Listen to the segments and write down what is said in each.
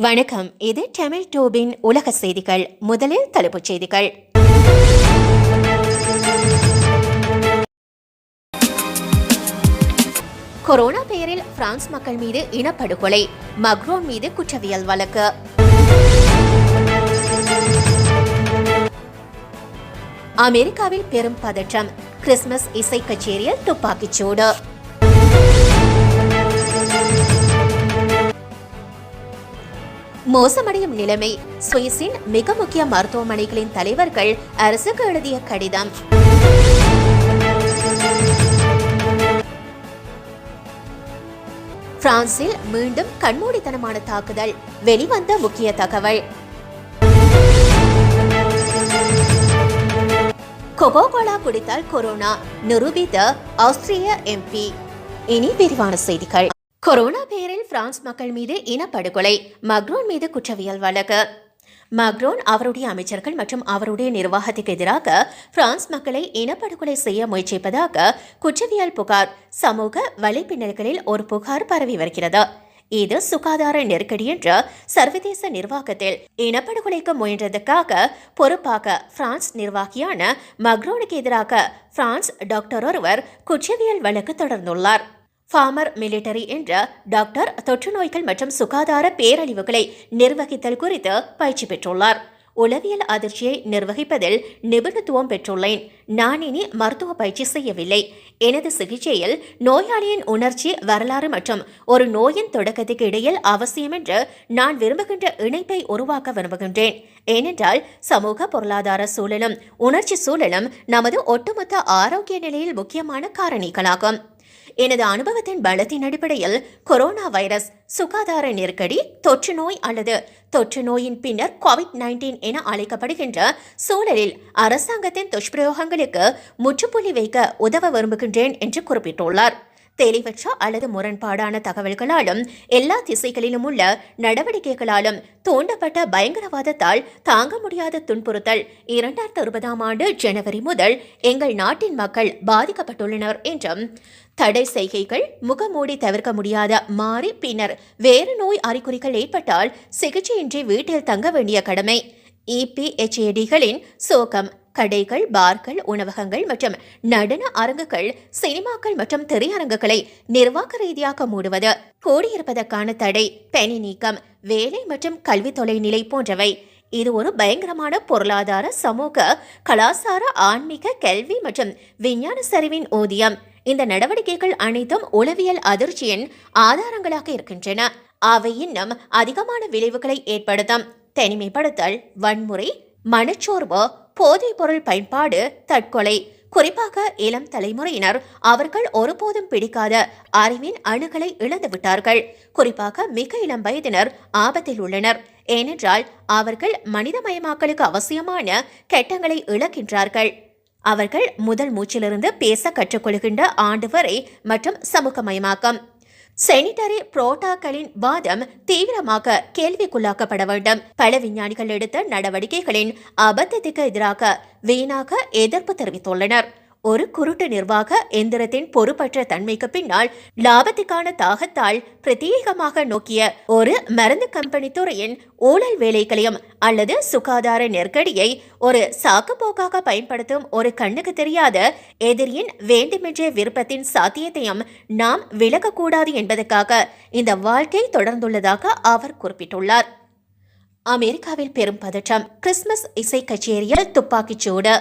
வணக்கம். இது தமிழ் டூபின் உலக செய்திகள். முதலில் தலைப்புச் செய்திகள். கொரோனா பெயரில் பிரான்ஸ் மக்கள் மீது இனப்படுகொலை. மக்ரோன் மீது குற்றவியல் வழக்கு. அமெரிக்காவில் பெரும் பதற்றம். கிறிஸ்துமஸ் இசை கச்சேரியில் துப்பாக்கிச்சூடு மோசமடையும் நிலைமை. சுவிஸின் மிக முக்கிய மருத்துவமனைகளின் தலைவர்கள் அரசுக்கு எழுதிய கடிதம். பிரான்சில் மீண்டும் கண்மூடித்தனமான தாக்குதல். வெளிவந்த முக்கிய தகவல். கொகோ கோலா குடித்தால் கொரோனா நிரூபித்த ஆஸ்திரிய எம்பி. இனி விரிவான செய்திகள். கொரோனா பெயரில் பிரான்ஸ் மக்கள் மீது இனப்படுகொலை மக்ரோன் மீது குற்றவியல் வழக்கு. மக்ரோன் அவருடைய அமைச்சர்கள் மற்றும் அவருடைய நிர்வாகத்துக்கு எதிராக பிரான்ஸ் மக்களை இனப்படுகொலை செய்ய முயற்சிப்பதாக குற்றவியல் புகார் சமூக வலைப்பின்னல்களில் ஒரு புகார் பரவி வருகிறது. இது சுகாதார நெருக்கடி என்ற சர்வதேச நிர்வாகத்தில் இனப்படுகொலைக்கு முயன்றதுக்காக பொறுப்பாக பிரான்ஸ் நிர்வாகியான மக்ரோனுக்கு எதிராக பிரான்ஸ் டாக்டர் ஒருவர் குற்றவியல் வழக்கு தொடர்ந்துள்ளார். ஃபார்மர் மிலிட்டரி என்ற டாக்டர் தொற்று நோய்கள் மற்றும் சுகாதார பேரழிவுகளை நிர்வகித்தல் குறித்து பயிற்சி பெற்றுள்ளார். உளவியல் அதிர்ச்சியை நிர்வகிப்பதில் நிபுணத்துவம் பெற்றுள்ளேன். நான் இனி மருத்துவ பயிற்சி செய்யவில்லை. எனது சிகிச்சையில் நோயாளியின் உணர்ச்சி வரலாறு மற்றும் ஒரு நோயின் தொடக்கத்துக்கு இடையில் அவசியம் என்று நான் விரும்புகின்ற இணைப்பை உருவாக்க விரும்புகின்றேன். ஏனென்றால் சமூக பொருளாதார சூழலும் உணர்ச்சி சூழலும் நமது ஒட்டுமொத்த ஆரோக்கிய நிலையில் முக்கியமான காரணிகளாகும். எனது அனுபவத்தின் பலத்தின் அடிப்படையில் கொரோனா வைரஸ் சுகாதார நெருக்கடி தொற்று நோய் அல்லது தொற்று நோயின் பின்னர் கோவிட் நைன்டீன் என அழைக்கப்படுகின்ற சூழலில் அரசாங்கத்தின் துஷ்பிரயோகங்களுக்கு முற்றுப்புள்ளி வைக்க உதவ விரும்புகின்றேன் என்று குறிப்பிட்டுள்ளார். தெளிவற்ற அல்லது முரண்பாடான தகவல்களாலும் எல்லா திசைகளிலும் உள்ள நடவடிக்கைகளாலும் தூண்டப்பட்ட பயங்கரவாதத்தால் தாங்க முடியாத துன்புறுத்தல் இரண்டாயிரத்தி இருபதாம் ஆண்டு ஜனவரி முதல் எங்கள் நாட்டின் மக்கள் பாதிக்கப்பட்டுள்ளனர் என்றும் தடை செய்கைகள் முகமூடி தவிர்க்க முடியாத மாறி பின்னர் வேறு நோய் அறிகுறிகள் ஏற்பட்டால் சிகிச்சையின்றி வீட்டில் தங்க வேண்டிய கடமை. இபிஎச்ஏடிகளின் சோகம் கடைகள் பார்கள் உணவகங்கள் மற்றும் நடன அரங்குகள் சினிமாக்கள் மற்றும் திரையரங்குகளை நிர்வாக ரீதியாக மூடுவது கூடியிருப்பதற்கான தடை பணி நீக்கம் வேலை மற்றும் கல்வி தொலைநிலை போன்றவை. இது ஒரு பயங்கரமான பொருளாதார சமூக கலாசார ஆன்மீக கல்வி மற்றும் விஞ்ஞான சரிவின் ஊதியம். இந்த நடவடிக்கைகள் அனைத்தும் உளவியல் அதிர்ச்சியின் ஆதாரங்களாக இருக்கின்றன. அவை இன்னும் அதிகமான விளைவுகளை ஏற்படுத்தும். தனிமைப்படுத்தல் வன்முறை மனச்சோர்வு போதைப் பொருள் பயன்பாடு தற்கொலை. குறிப்பாக இளம் தலைமுறையினர் அவர்கள் ஒருபோதும் பிடிக்காத அறிவின் அணுகளை இழந்துவிட்டார்கள் குறிப்பாக மிக இளம் வயதினர் ஆபத்தில் உள்ளனர். ஏனென்றால் அவர்கள் மனிதமயமாக்கலுக்கு அவசியமான கெட்டங்களை இழக்கின்றார்கள். அவர்கள் முதல் மூச்சிலிருந்து பேச கற்றுக்கொள்கின்ற ஆண்டு வரை மற்றும் சமூகமயமாக்கம். செனிட்டரி புரோட்டாக்களின் வாதம் தீவிரமாக கேள்விக்குள்ளாக்கப்பட வேண்டும். பல விஞ்ஞானிகள் எடுத்த நடவடிக்கைகளின் அபத்தத்துக்கு எதிராக வீணாக எதிர்ப்பு தெரிவித்துள்ளனர். ஒரு குருட்டு நிர்வாக எந்திரத்தின் பொறுப்பற்ற தன்மைக்கு பின்னால் லாபத்துக்கான தாகத்தால் பிரத்யேகமாக நோக்கிய ஒரு மருந்து கம்பெனி துறையின் ஊழல் வேலைகளையும் அல்லது சுகாதார நெருக்கடியை ஒரு சாக்குப்போக்காக பயன்படுத்தும் ஒரு கண்ணுக்கு தெரியாத எதிரியின் வேண்டுமென்ற விருப்பத்தின் சாத்தியத்தையும் நாம் விலகக்கூடாது என்பதற்காக இந்த வாழ்க்கை தொடர்ந்துள்ளதாக அவர் குறிப்பிட்டுள்ளார். அமெரிக்காவில் பெரும் பதற்றம். கிறிஸ்துமஸ் இசை கச்சேரியில் துப்பாக்கிச்சூடு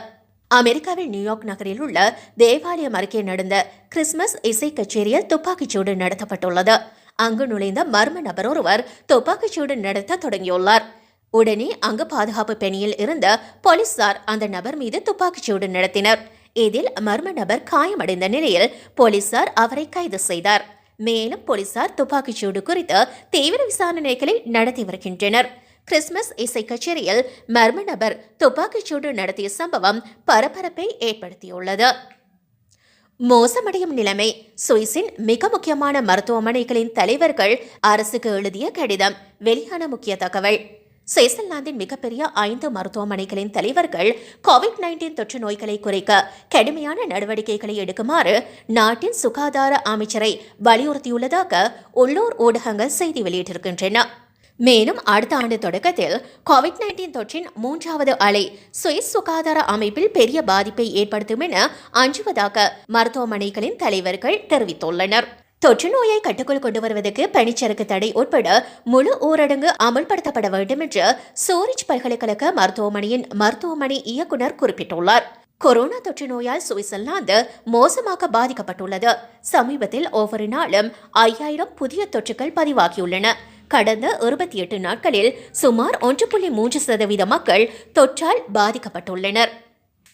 அமெரிக்காவில் நியூயார்க் நகரில் உள்ள தேவாலயம் அருகே நடந்த கிறிஸ்துமஸ் இசை கச்சேரியில் துப்பாக்கிச்சூடு நடத்தப்பட்டுள்ளது. அங்கு நுழைந்த மர்ம நபர் ஒருவர் துப்பாக்கிச்சூடு நடத்த தொடங்கியுள்ளார். உடனே அங்கு பாதுகாப்பு பணியில் இருந்த போலீசார் அந்த நபர் மீது துப்பாக்கிச்சூடு நடத்தினர். இதில் மர்ம நபர் காயமடைந்த நிலையில் போலீசார் அவரை கைது செய்தார். மேலும் போலீசார் துப்பாக்கிச்சூடு குறித்து தீவிர விசாரணைகளை நடத்தி வருகின்றனர். கிறிஸ்துமஸ் இசை கச்சேரியில் மர்ம நபர் துப்பாக்கிச்சூடு நடத்திய சம்பவம் பரபரப்பை ஏற்படுத்தியுள்ளது. மோசமடையும் நிலைமை சுவிஸின் மிக முக்கியமான மருத்துவமனைகளின் தலைவர்கள் அரசுக்கு எழுதிய கடிதம். வெளியான முக்கிய தகவல். சுவிட்சர்லாந்தின் மிகப்பெரிய ஐந்து மருத்துவமனைகளின் தலைவர்கள் கோவிட் நைன்டீன் தொற்று நோய்களை குறைக்க கடுமையான நடவடிக்கைகளை எடுக்குமாறு நாட்டின் சுகாதார அமைச்சரை வலியுறுத்தியுள்ளதாக உள்ளூர் ஊடகங்கள் செய்தி வெளியிட்டிருக்கின்றன. மேலும் அடுத்த ஆண்டு தொடக்கத்தில் கோவிட் நைன்டீன் தொற்றின் மூன்றாவது அலை சுவிஸ் சுகாதார அமைப்பில் பெரிய பாதிப்பை ஏற்படுத்தும் என அஞ்சுவதாக மருத்துவமனைகளின் தலைவர்கள் தெரிவித்துள்ளனர். தொற்று நோயை கட்டுக்குள் கொண்டு வருவதற்கு பனிச்சறுக்கு தடை உட்பட முழு ஊரடங்கு அமல்படுத்தப்பட வேண்டும் என்று சூரிச் பல்கலைக்கழக மருத்துவமனையின் மருத்துவமனை இயக்குனர் குறிப்பிட்டுள்ளார். கொரோனா தொற்று நோயால் சுவிட்சர்லாந்து மோசமாக பாதிக்கப்பட்டுள்ளது. சமீபத்தில் ஒவ்வொரு நாளும் ஐயாயிரம் புதிய தொற்றுகள் பதிவாகியுள்ளன. கடந்த இருபத்தி எட்டு நாட்களில் சுமார் ஒன்று புள்ளி மூன்று சதவீத மக்கள் தொற்றால் பாதிக்கப்பட்டுள்ளனர்.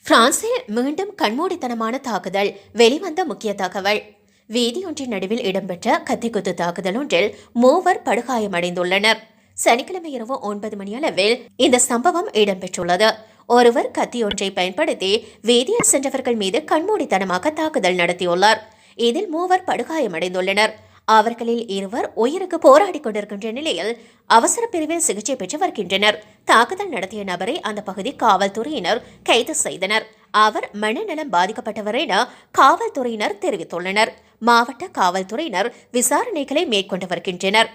பிரான்சில் மீண்டும் கண்மூடித்தனமான தாக்குதல் வெளிவந்த முக்கிய தகவல். வீதியொன்றின் நடுவில் இடம்பெற்ற கத்திக்குத்து தாக்குதல் ஒன்றில் மூவர் படுகாயமடைந்துள்ளனர். சனிக்கிழமை இரவு ஒன்பது மணி அளவில் இந்த சம்பவம் இடம்பெற்றுள்ளது. ஒருவர் கத்தியொன்றை பயன்படுத்தி வீதியில் சென்றவர்கள் மீது கண்மூடித்தனமாக தாக்குதல் நடத்தியுள்ளார். இதில் மூவர் படுகாயமடைந்துள்ளனர். அவர்களில் இருவர் உயிருக்கு போராடி கொண்டிருக்கின்ற நிலையில் அவசர பிரிவில் சிகிச்சை பெற்று வருகின்றனர். தாக்குதல் நடத்திய நபரை அந்த பகுதி காவல்துறையினர் கைது செய்தனர். அவர் மனநலம் பாதிக்கப்பட்டவர் என காவல்துறையினர் தெரிவித்துள்ளனர். மாவட்ட காவல்துறையினர் விசாரணைகளை மேற்கொண்டு வருகின்றனர்.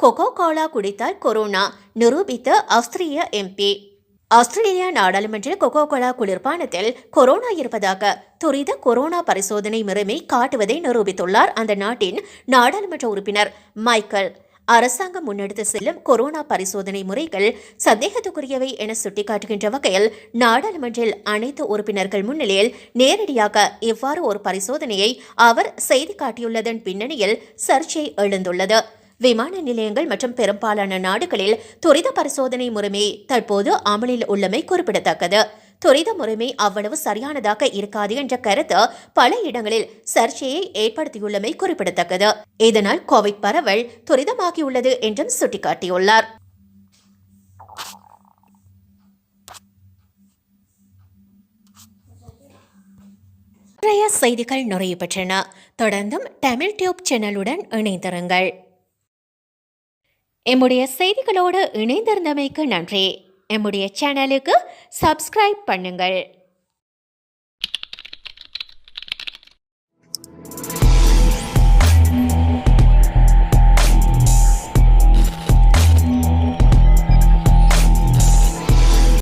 கொக்கோ கோலா குடித்தால் கொரோனா நிரூபித்த ஆஸ்திரிய எம்பி ஆஸ்திரேலியா நாடாளுமன்ற கொக்கோ கோலா குளிர்பானத்தில் கொரோனா இருப்பதாக துரித கொரோனா பரிசோதனை முறைமை காட்டுவதை நிரூபித்துள்ளார் அந்த நாட்டின் நாடாளுமன்ற உறுப்பினர் மைக்கேல். அரசாங்கம் முன்னெடுத்து செல்லும் கொரோனா பரிசோதனை முறைகள் சந்தேகத்துக்குரியவை என சுட்டிக்காட்டுகின்ற வகையில் நாடாளுமன்றில் அனைத்து உறுப்பினர்கள் முன்னிலையில் நேரடியாக இவ்வாறு ஒரு பரிசோதனையை அவர் செய்து காட்டியுள்ளதன் பின்னணியில் சர்ச்சை எழுந்துள்ளது. விமான நிலையங்கள் மற்றும் பெரும்பாலான நாடுகளில் துரித பரிசோதனை முறைமை தற்போது அமலில் உள்ளமை குறிப்பிடத்தக்கது. துரித முறைமை அவ்வளவு சரியானதாக இருக்காது என்ற கருத்து பல இடங்களில் சர்ச்சையை ஏற்படுத்தியுள்ளமை குறிப்பிடத்தக்கது. இதனால் கோவிட் பரவல் துரிதமாகியுள்ளது என்றும் சுட்டிக்காட்டியுள்ளார். செய்திகள் நிறைய பெற்றன. தொடர்ந்தும் தமிழ் டியூப் சேனலுடன் இணைந்திருங்கள். எம்முடைய செய்திகளோடு இணைந்திருந்தமைக்கு நன்றி. எம்முடைய சேனலுக்கு சப்ஸ்கிரைப் பண்ணுங்கள்.